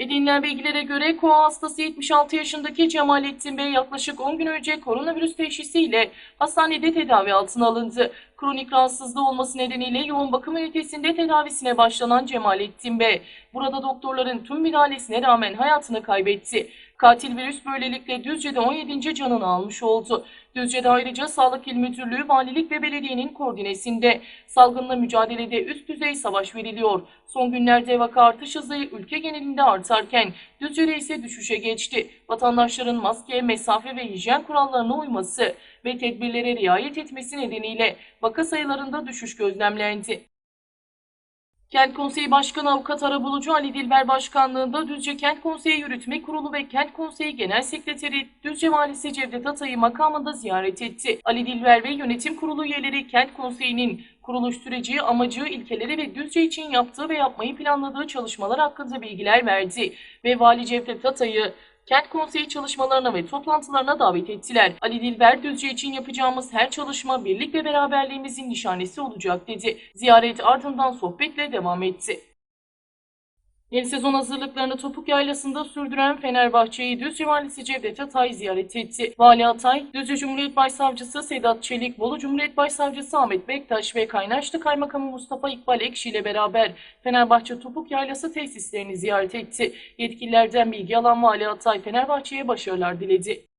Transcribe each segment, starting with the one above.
Edinilen bilgilere göre koa hastası 76 yaşındaki Cemalettin Bey yaklaşık 10 gün önce koronavirüs teşhisiyle hastanede tedavi altına alındı. Kronik rahatsızlığı olması nedeniyle yoğun bakım ünitesinde tedavisine başlanan Cemalettin Bey, burada doktorların tüm müdahalesine rağmen hayatını kaybetti. Katil virüs böylelikle Düzce'de 17. canını almış oldu. Düzce'de ayrıca Sağlık İl Müdürlüğü, Valilik ve Belediyenin koordinesinde salgınla mücadelede üst düzey savaş veriliyor. Son günlerde vaka artış hızı ülke genelinde artarken Düzce'de ise düşüşe geçti. Vatandaşların maske, mesafe ve hijyen kurallarına uyması ve tedbirlere riayet etmesi nedeniyle vaka sayılarında düşüş gözlemlendi. Kent Konseyi Başkanı Avukat Arabulucu Ali Dilber Başkanlığında Düzce Kent Konseyi Yürütme Kurulu ve Kent Konseyi Genel Sekreteri Düzce Valisi Cevdet Atay'ı makamında ziyaret etti. Ali Dilber ve Yönetim Kurulu üyeleri Kent Konseyi'nin kuruluş süreci, amacı, ilkeleri ve Düzce için yaptığı ve yapmayı planladığı çalışmalar hakkında bilgiler verdi ve Vali Cevdet Atay'ı Kent Konseyi çalışmalarına ve toplantılarına davet ettiler. Ali Dilber Düzce için yapacağımız her çalışma birlik ve beraberliğimizin nişanesi olacak dedi. Ziyaret ardından sohbetle devam etti. Yeni sezon hazırlıklarını Topuk Yaylası'nda sürdüren Fenerbahçe'yi Düzce Valisi Cevdet Atay ziyaret etti. Vali Atay, Düzce Cumhuriyet Başsavcısı Sedat Çelik, Bolu Cumhuriyet Başsavcısı Ahmet Bektaş ve Kaynaşlı Kaymakamı Mustafa İkbal Ekşi ile beraber Fenerbahçe Topuk Yaylası tesislerini ziyaret etti. Yetkililerden bilgi alan Vali Atay Fenerbahçe'ye başarılar diledi.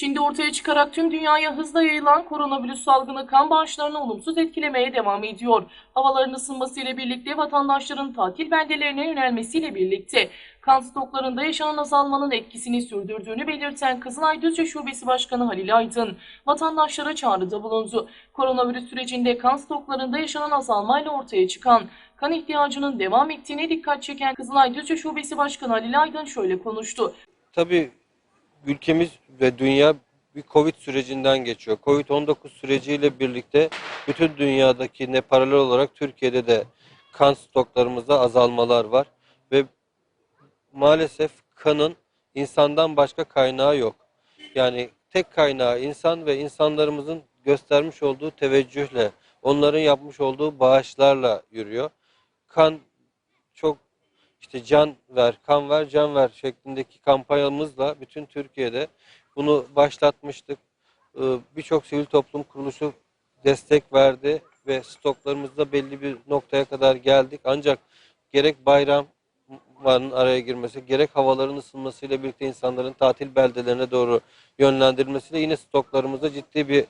Çin'de ortaya çıkarak tüm dünyaya hızla yayılan koronavirüs salgını kan bağışlarını olumsuz etkilemeye devam ediyor. Havaların ısınmasıyla birlikte vatandaşların tatil beldelerine yönelmesiyle birlikte kan stoklarında yaşanan azalmanın etkisini sürdürdüğünü belirten Kızılay Düzce Şubesi Başkanı Halil Aydın, vatandaşlara çağrıda bulundu. Koronavirüs sürecinde kan stoklarında yaşanan azalmayla ortaya çıkan kan ihtiyacının devam ettiğine dikkat çeken Kızılay Düzce Şubesi Başkanı Halil Aydın şöyle konuştu. Tabii ülkemiz ve dünya bir Covid sürecinden geçiyor. Covid-19 süreciyle birlikte bütün dünyadaki ne paralel olarak Türkiye'de de kan stoklarımızda azalmalar var ve maalesef kanın insandan başka kaynağı yok. Yani tek kaynağı insan ve insanlarımızın göstermiş olduğu teveccühle, onların yapmış olduğu bağışlarla yürüyor. Kan çok işte can ver, kan ver, can ver şeklindeki kampanyamızla bütün Türkiye'de bunu başlatmıştık. Ee, Birçok sivil toplum kuruluşu destek verdi ve stoklarımızda belli bir noktaya kadar geldik. Ancak gerek bayramların araya girmesi, gerek havaların ısınmasıyla birlikte insanların tatil beldelerine doğru yönlendirilmesiyle yine stoklarımızda ciddi bir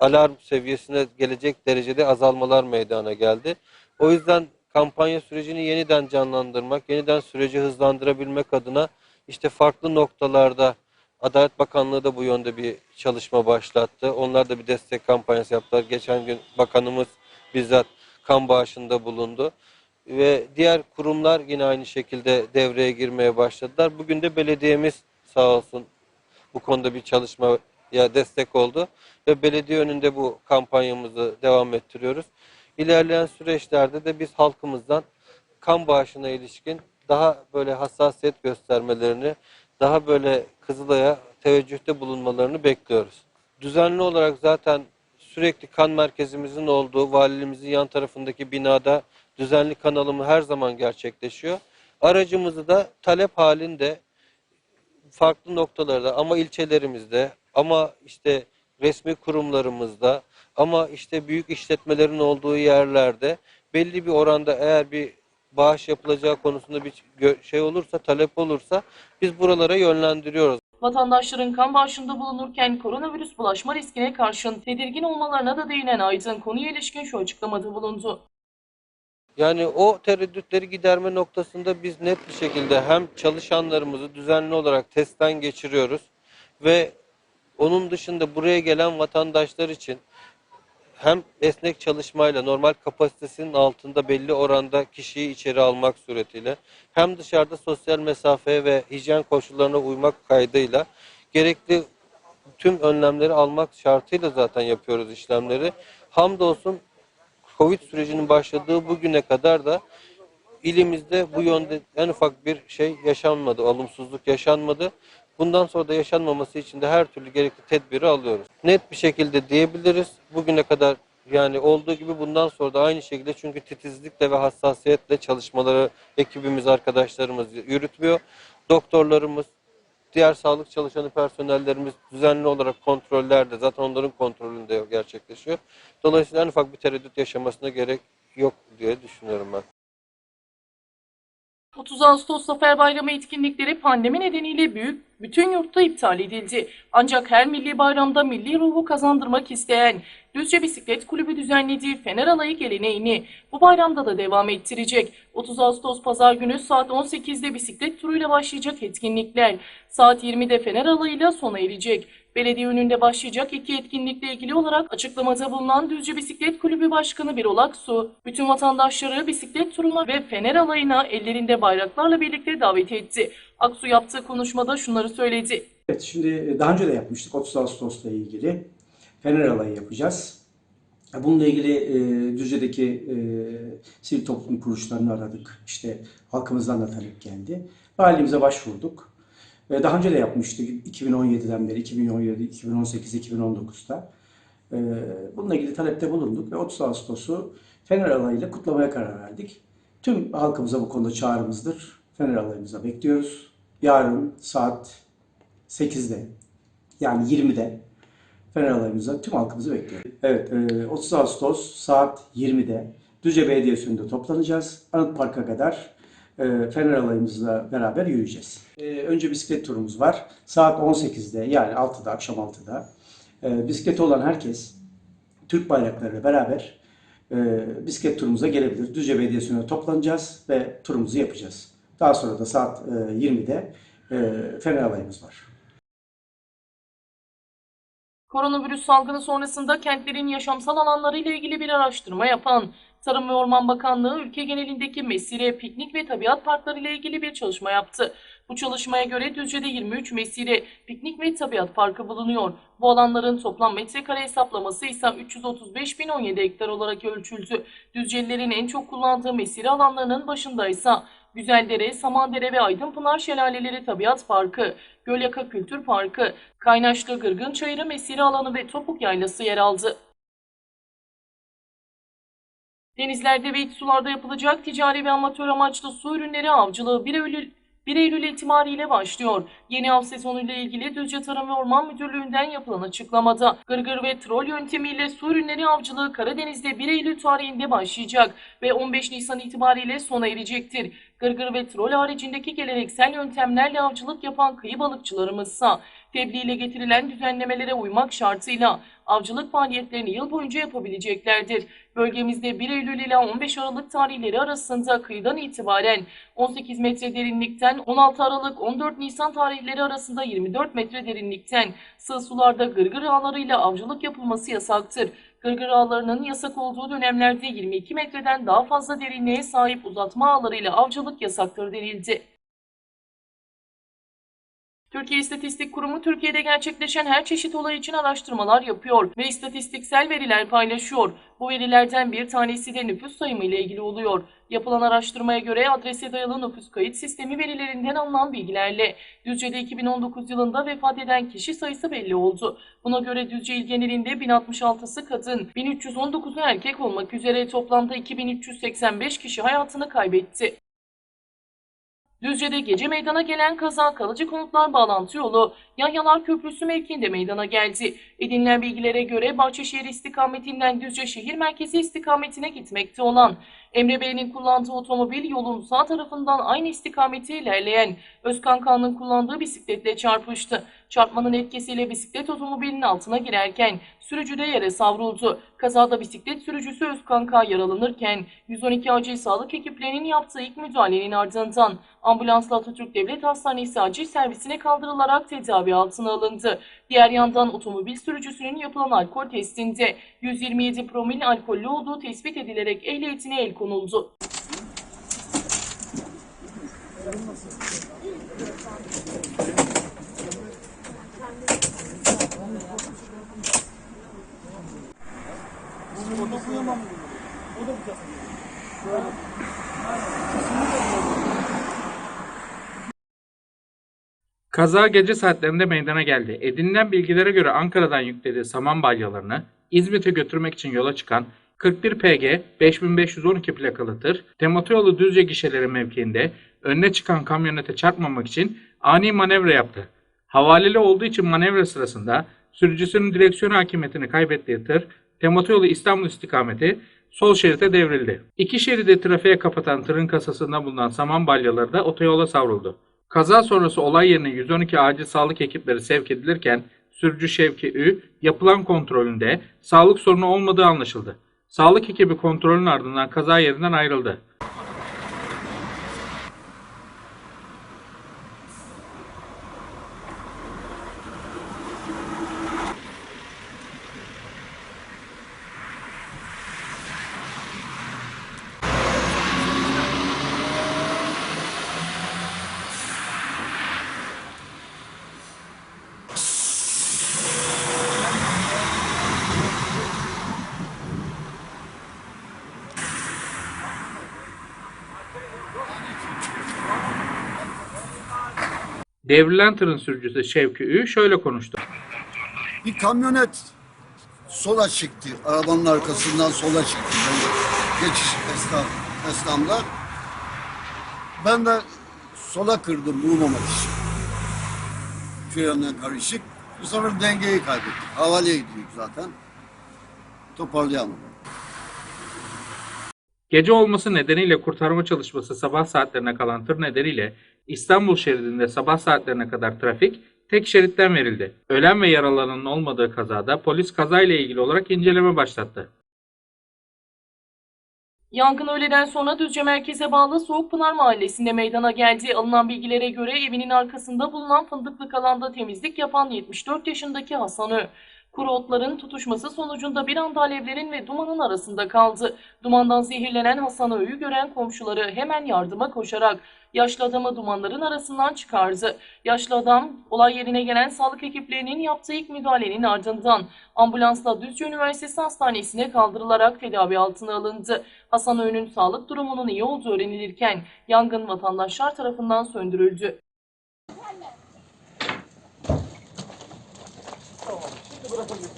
alarm seviyesine gelecek derecede azalmalar meydana geldi. O yüzden kampanya sürecini yeniden canlandırmak, yeniden süreci hızlandırabilmek adına işte farklı noktalarda Adalet Bakanlığı da bu yönde bir çalışma başlattı. Onlar da bir destek kampanyası yaptılar. Geçen gün bakanımız bizzat kan bağışında bulundu. Ve diğer kurumlar yine aynı şekilde devreye girmeye başladılar. Bugün de belediyemiz sağ olsun bu konuda bir çalışmaya destek oldu. Ve belediye önünde bu kampanyamızı devam ettiriyoruz. İlerleyen süreçlerde de biz halkımızdan kan bağışına ilişkin daha böyle hassasiyet göstermelerini, daha böyle Kızılay'a teveccühte bulunmalarını bekliyoruz. Düzenli olarak zaten sürekli kan merkezimizin olduğu valiliğimizin yan tarafındaki binada düzenli kan alımı her zaman gerçekleşiyor. Aracımızı da talep halinde farklı noktalarda ama ilçelerimizde ama işte resmi kurumlarımızda ama işte büyük işletmelerin olduğu yerlerde belli bir oranda eğer bir bağış yapılacağı konusunda bir şey olursa, talep olursa biz buralara yönlendiriyoruz. Vatandaşların kan bağışında bulunurken koronavirüs bulaşma riskine karşın tedirgin olmalarına da değinen Aydın konuya ilişkin şu açıklamada bulundu. Yani o tereddütleri giderme noktasında biz net bir şekilde hem çalışanlarımızı düzenli olarak testten geçiriyoruz ve onun dışında buraya gelen vatandaşlar için hem esnek çalışmayla normal kapasitesinin altında belli oranda kişiyi içeri almak suretiyle hem dışarıda sosyal mesafeye ve hijyen koşullarına uymak kaydıyla gerekli tüm önlemleri almak şartıyla zaten yapıyoruz işlemleri. Hamdolsun Covid sürecinin başladığı bugüne kadar da ilimizde bu yönde en ufak bir şey yaşanmadı, olumsuzluk yaşanmadı. Bundan sonra da yaşanmaması için de her türlü gerekli tedbiri alıyoruz. Net bir şekilde diyebiliriz. Bugüne kadar Yani olduğu gibi bundan sonra da aynı şekilde çünkü titizlikle ve hassasiyetle çalışmaları ekibimiz, arkadaşlarımız yürütmüyor. Doktorlarımız, diğer sağlık çalışanı personellerimiz düzenli olarak kontrollerde zaten onların kontrolünde gerçekleşiyor. Dolayısıyla en ufak bir tereddüt yaşamasına gerek yok diye düşünüyorum ben. 30 Ağustos Zafer Bayramı etkinlikleri pandemi nedeniyle büyük bütün yurtta iptal edildi. Ancak her milli bayramda milli ruhu kazandırmak isteyen Düzce Bisiklet Kulübü düzenlediği Fener Alayı geleneğini bu bayramda da devam ettirecek. 30 Ağustos Pazar günü saat 18'de bisiklet turuyla başlayacak etkinlikler. Saat 20'de Fener Alayı'yla sona erecek. Belediye önünde başlayacak iki etkinlikle ilgili olarak açıklamada bulunan Düzce Bisiklet Kulübü Başkanı Birol Aksu, bütün vatandaşları bisiklet turuna ve Fener Alayı'na ellerinde bayraklarla birlikte davet etti. Aksu yaptığı konuşmada şunları söyledi. Evet, şimdi daha önce de yapmıştık 30 Ağustos'la ilgili Fener Alayı yapacağız. Bununla ilgili e, Düzce'deki e, sivil toplum kuruluşlarını aradık. İşte halkımızdan da talep geldi. Valimize başvurduk. E, daha önce de yapmıştık 2017'den beri, 2017, 2018, 2019'da. E, bununla ilgili talepte bulunduk ve 30 Ağustos'u Fener Alayı'yla kutlamaya karar verdik. Tüm halkımıza bu konuda çağrımızdır. Fener Alayı'mıza bekliyoruz. Yarın saat 8'de yani 20'de Fener alayımıza tüm halkımızı bekliyorum. Evet, e, 30 Ağustos saat 20'de Düzce Belediyesi'nde toplanacağız. Anıt Park'a kadar e, Fener alayımızla beraber yürüyeceğiz. E, Önce bisiklet turumuz var. Saat 18'de yani 6'da, akşam 6'da. E, Bisikleti olan herkes Türk bayraklarıyla beraber e, bisiklet turumuza gelebilir. Düzce Belediyesi'nde toplanacağız ve turumuzu yapacağız. Daha sonra da saat e, 20'de e, Fener alayımız var. Koronavirüs salgını sonrasında kentlerin yaşamsal alanları ile ilgili bir araştırma yapan Tarım ve Orman Bakanlığı ülke genelindeki mesire, piknik ve tabiat parkları ile ilgili bir çalışma yaptı. Bu çalışmaya göre Düzce'de 23 mesire, piknik ve tabiat parkı bulunuyor. Bu alanların toplam metrekare hesaplaması ise 335.017 hektar olarak ölçüldü. Düzcelilerin en çok kullandığı mesire alanlarının başında ise Güzeldere, Samandere ve Aydınpınar Şelaleleri Tabiat Parkı, Gölyaka Kültür Parkı, Kaynaşlı Gırgın Çayırı Mesire Alanı ve Topuk Yaylası yer aldı. Denizlerde ve iç sularda yapılacak ticari ve amatör amaçlı su ürünleri avcılığı 1 Eylül 1 Eylül itibariyle başlıyor. Yeni av sezonuyla ilgili Düzce Tarım ve Orman Müdürlüğü'nden yapılan açıklamada gırgır ve trol yöntemiyle su ürünleri avcılığı Karadeniz'de 1 Eylül tarihinde başlayacak ve 15 Nisan itibariyle sona erecektir. Gırgır ve trol haricindeki geleneksel yöntemlerle avcılık yapan kıyı balıkçılarımızsa tebliğ ile getirilen düzenlemelere uymak şartıyla avcılık faaliyetlerini yıl boyunca yapabileceklerdir. Bölgemizde 1 Eylül ile 15 Aralık tarihleri arasında kıyıdan itibaren 18 metre derinlikten 16 Aralık 14 Nisan tarihleri arasında 24 metre derinlikten sığ sularda gırgır ağlarıyla avcılık yapılması yasaktır. Gırgır ağlarının yasak olduğu dönemlerde 22 metreden daha fazla derinliğe sahip uzatma ağlarıyla avcılık yasaktır denildi. Türkiye İstatistik Kurumu Türkiye'de gerçekleşen her çeşit olay için araştırmalar yapıyor ve istatistiksel veriler paylaşıyor. Bu verilerden bir tanesi de nüfus sayımı ile ilgili oluyor. Yapılan araştırmaya göre adrese dayalı nüfus kayıt sistemi verilerinden alınan bilgilerle Düzce'de 2019 yılında vefat eden kişi sayısı belli oldu. Buna göre Düzce il genelinde 1066'sı kadın, 1319'u erkek olmak üzere toplamda 2385 kişi hayatını kaybetti. Düzce'de gece meydana gelen kaza kalıcı konutlar bağlantı yolu Yahyalar Köprüsü mevkiinde meydana geldi. Edinilen bilgilere göre Bahçeşehir istikametinden Düzce şehir merkezi istikametine gitmekte olan Emre Bey'in kullandığı otomobil yolun sağ tarafından aynı istikamete ilerleyen Özkan Kağan'ın kullandığı bisikletle çarpıştı. Çarpmanın etkisiyle bisiklet otomobilin altına girerken sürücü de yere savruldu. Kazada bisiklet sürücüsü Özkan Kağan yaralanırken 112 acil sağlık ekiplerinin yaptığı ilk müdahalenin ardından ambulansla Atatürk Devlet Hastanesi acil servisine kaldırılarak tedavi altına alındı. Diğer yandan otomobil sürücüsünün yapılan alkol testinde 127 promil alkollü olduğu tespit edilerek ehliyetine el konuldu. Kaza gece saatlerinde meydana geldi. Edinilen bilgilere göre Ankara'dan yüklediği saman balyalarını İzmit'e götürmek için yola çıkan 41 PG 5512 plakalı tır, Tematoyolu Düzce gişeleri mevkiinde önüne çıkan kamyonete çarpmamak için ani manevra yaptı. Havaleli olduğu için manevra sırasında sürücüsünün direksiyon hakimiyetini kaybettiği tır, Tematoyolu İstanbul istikameti sol şerite devrildi. İki şeridi trafiğe kapatan tırın kasasında bulunan saman balyaları da otoyola savruldu. Kaza sonrası olay yerine 112 acil sağlık ekipleri sevk edilirken sürücü Şevki Ü yapılan kontrolünde sağlık sorunu olmadığı anlaşıldı. Sağlık ekibi kontrolün ardından kaza yerinden ayrıldı. Devrilen tırın sürücüsü Şevki Ü şöyle konuştu. Bir kamyonet sola çıktı. Arabanın arkasından sola çıktı. Ben geçiş esnaf, esnamda. Ben de sola kırdım vurmamak için. Frenle karışık. Bu sefer dengeyi kaybettik. Havaleye gidiyoruz zaten. Toparlayamadım. Gece olması nedeniyle kurtarma çalışması sabah saatlerine kalan tır nedeniyle İstanbul şeridinde sabah saatlerine kadar trafik tek şeritten verildi. Ölen ve yaralananın olmadığı kazada polis kazayla ilgili olarak inceleme başlattı. Yangın öğleden sonra Düzce merkeze bağlı Soğukpınar mahallesinde meydana geldi. Alınan bilgilere göre evinin arkasında bulunan fındıklık alanda temizlik yapan 74 yaşındaki Hasan Ö. Kuru otların tutuşması sonucunda bir anda alevlerin ve dumanın arasında kaldı. Dumandan zehirlenen Hasan Ö'yü gören komşuları hemen yardıma koşarak yaşlı adamı dumanların arasından çıkardı. Yaşlı adam olay yerine gelen sağlık ekiplerinin yaptığı ilk müdahalenin ardından ambulansla Düzce Üniversitesi Hastanesi'ne kaldırılarak tedavi altına alındı. Hasan Öğün'ün sağlık durumunun iyi olduğu öğrenilirken yangın vatandaşlar tarafından söndürüldü.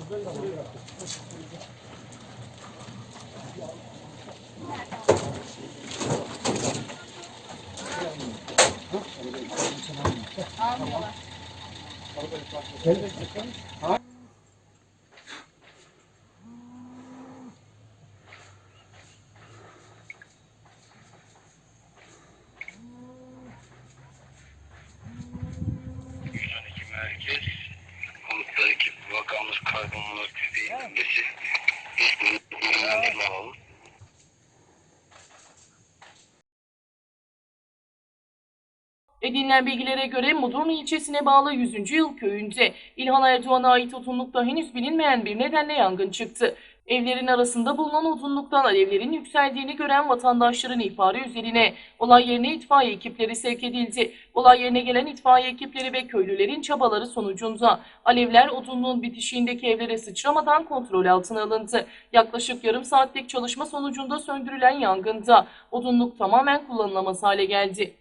真的好的好的好的好的好 Edinilen bilgilere göre Mudurnu ilçesine bağlı 100. Yıl köyünde İlhan Erdoğan'a ait odunlukta henüz bilinmeyen bir nedenle yangın çıktı. Evlerin arasında bulunan odunluktan alevlerin yükseldiğini gören vatandaşların ihbarı üzerine olay yerine itfaiye ekipleri sevk edildi. Olay yerine gelen itfaiye ekipleri ve köylülerin çabaları sonucunda alevler odunluğun bitişiğindeki evlere sıçramadan kontrol altına alındı. Yaklaşık yarım saatlik çalışma sonucunda söndürülen yangında odunluk tamamen kullanılamaz hale geldi.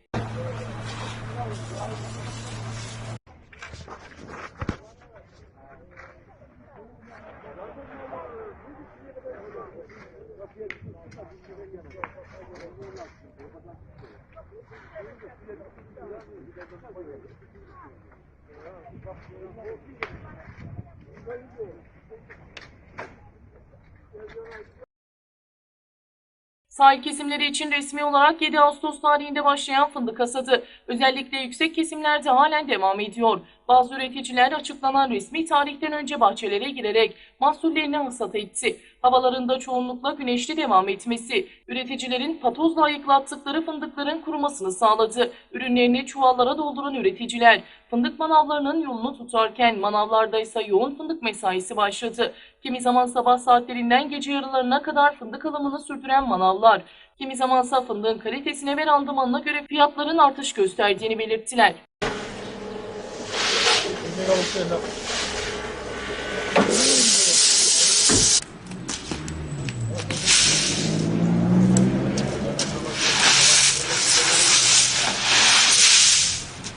Sahil kesimleri için resmi olarak 7 Ağustos tarihinde başlayan fındık hasadı özellikle yüksek kesimlerde halen devam ediyor. Bazı üreticiler açıklanan resmi tarihten önce bahçelere girerek mahsullerini hasat etti. Havalarında çoğunlukla güneşli devam etmesi, üreticilerin patozla ayıklattıkları fındıkların kurumasını sağladı. Ürünlerini çuvallara dolduran üreticiler, fındık manavlarının yolunu tutarken manavlarda ise yoğun fındık mesaisi başladı. Kimi zaman sabah saatlerinden gece yarılarına kadar fındık alımını sürdüren manavlar, kimi zamansa fındığın kalitesine ve randımanına göre fiyatların artış gösterdiğini belirttiler don't stand up.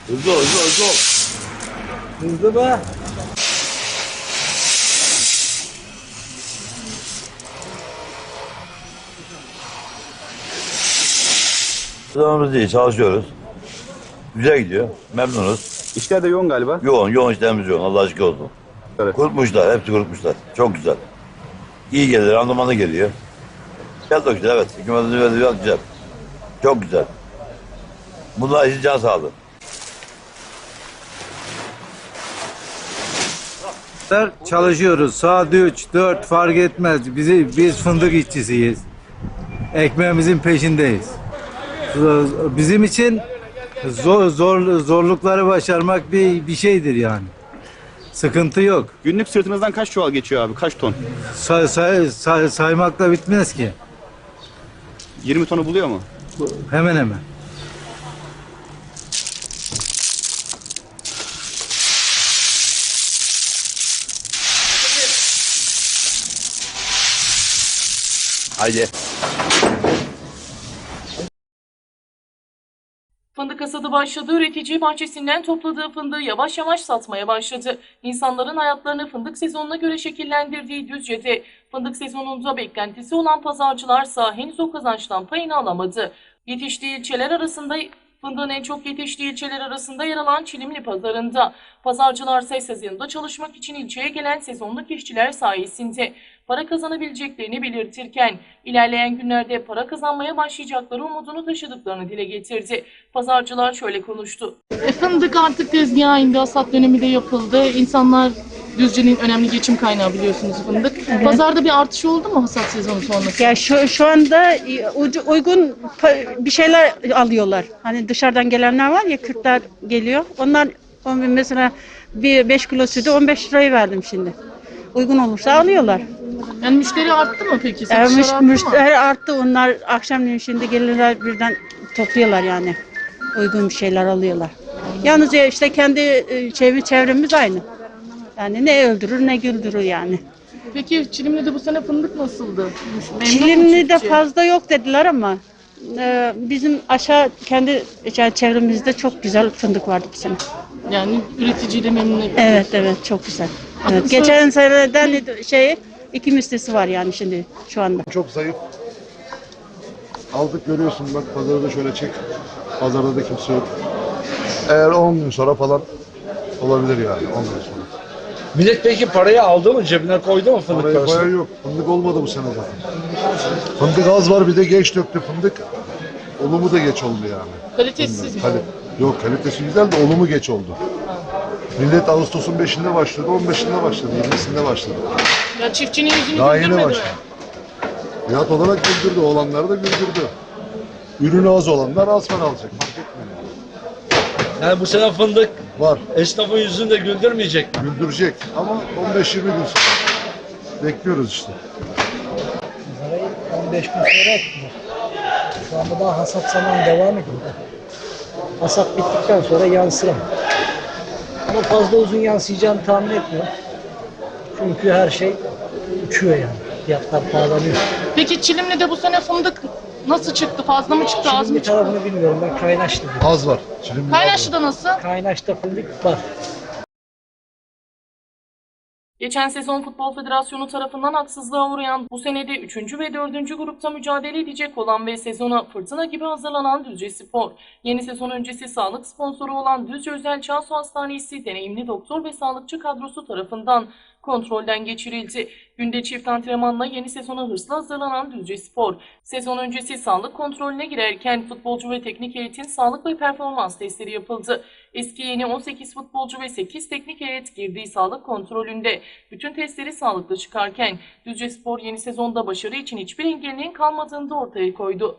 Hızlı ol, hızlı ol, hızlı ol. Hızlı be. Sınavımız iyi, çalışıyoruz. Güzel gidiyor, memnunuz. İşler de yoğun galiba. Yoğun, yoğun işlerimiz yoğun. Allah aşkına olsun. Evet. Kurutmuşlar, hepsi kurutmuşlar. Çok güzel. İyi gelir, randımanı geliyor. Biraz da güzel, evet. Hükümetin biraz güzel. Çok güzel. Bunlar için can sağlığı. Çalışıyoruz. Saat 3, 4 fark etmez. Bizi, biz fındık işçisiyiz. Ekmeğimizin peşindeyiz. Bizim için zor, zor zorlukları başarmak bir, bir şeydir yani. Sıkıntı yok. Günlük sırtınızdan kaç çuval geçiyor abi? Kaç ton? Say, say, say- saymakla bitmez ki. 20 tonu buluyor mu? Hemen hemen. Haydi. Hasadı başladı. Üretici bahçesinden topladığı fındığı yavaş yavaş satmaya başladı. İnsanların hayatlarını fındık sezonuna göre şekillendirdiği Düzce'de fındık sezonunda beklentisi olan pazarcılarsa henüz o kazançtan payını alamadı. Yetiştiği ilçeler arasında Fındığın en çok yetiştiği ilçeler arasında yer alan Çilimli pazarında. Pazarcılar ise sezonunda çalışmak için ilçeye gelen sezonluk işçiler sayesinde para kazanabileceklerini belirtirken ilerleyen günlerde para kazanmaya başlayacakları umudunu taşıdıklarını dile getirdi. Pazarcılar şöyle konuştu. E, fındık artık tezgaha indi, hasat dönemi de yapıldı. İnsanlar Düzce'nin önemli geçim kaynağı biliyorsunuz fındık. Pazarda bir artış oldu mu hasat sezonu sonrası? Ya şu, şu anda e, ucu- uygun bir şeyler alıyorlar. Hani dışarıdan gelenler var ya Kürtler geliyor. Onlar on- mesela bir 5 kilo sütü 15 liraya verdim şimdi. Uygun olursa alıyorlar. Yani müşteri arttı mı peki? Yani Satışlar müş- arttı mı? müşteri arttı. Onlar akşamleyin şimdi gelirler birden topluyorlar yani. Uygun bir şeyler alıyorlar. Yalnız ya işte kendi e, çevre, çevremiz aynı. Yani ne öldürür ne güldürür yani. Peki Çilimli'de bu sene fındık nasıldı? Memnun Çilimli'de çiftçi? fazla yok dediler ama e, bizim aşağı kendi yani çevremizde çok güzel fındık vardı bu sene. Yani üreticiyi de memnun. Evet evet çok güzel. Evet, Aslında- geçen seneden şey iki mislisi var yani şimdi şu anda. Çok zayıf. Aldık görüyorsun bak pazarda da şöyle çek. Pazarda da kimse yok. Eğer 10 gün sonra falan olabilir yani 10 gün sonra. Millet peki parayı aldı mı? Cebine koydu mu fındık Paraya parası? koyan yok. Fındık olmadı bu sene zaten. Fındık az var bir de geç döktü fındık. Olumu da geç oldu yani. Kalitesiz mi? Kali yok kalitesi güzel de olumu geç oldu. Millet Ağustos'un 5'inde başladı, 15'inde başladı, 20'sinde başladı. Ya çiftçinin yüzünü Daha yeni güldürmedi başladı. mi? Fiyat olarak güldürdü, olanları da güldürdü. Ürünü az olanlar az para alacak, fark etmiyor. Yani bu sene fındık Var, esnafın yüzünü de güldürmeyecek. güldürecek ama 15-20 gün sonra. Bekliyoruz işte. 15 gün sonra ettiler. Şu anda daha hasat zamanı devam ediyor. Hasat bittikten sonra yansır ama. Ama fazla uzun yansıyacağını tahmin etmiyorum. Çünkü her şey uçuyor yani. Fiyatlar pahalanıyor. Peki Çilimli'de bu sene fındık nasıl çıktı? Fazla mı çıktı, az mı çıktı? tarafını bilmiyorum. Ben Kaynaşlı'dayım. Az var. Çilimli. Kaynaşlı'da nasıl? Kaynaş'ta fındık var. Geçen sezon Futbol Federasyonu tarafından haksızlığa uğrayan bu senede 3. ve 4. grupta mücadele edecek olan ve sezona fırtına gibi hazırlanan Düzce Spor. Yeni sezon öncesi sağlık sponsoru olan Düzce Özel Çağsu Hastanesi deneyimli doktor ve sağlıkçı kadrosu tarafından kontrolden geçirildi. Günde çift antrenmanla yeni sezona hırsla hazırlanan Düzce Spor. Sezon öncesi sağlık kontrolüne girerken futbolcu ve teknik heyetin sağlık ve performans testleri yapıldı. Eski yeni 18 futbolcu ve 8 teknik heyet girdiği sağlık kontrolünde bütün testleri sağlıklı çıkarken Düzce Spor yeni sezonda başarı için hiçbir engelinin kalmadığını da ortaya koydu.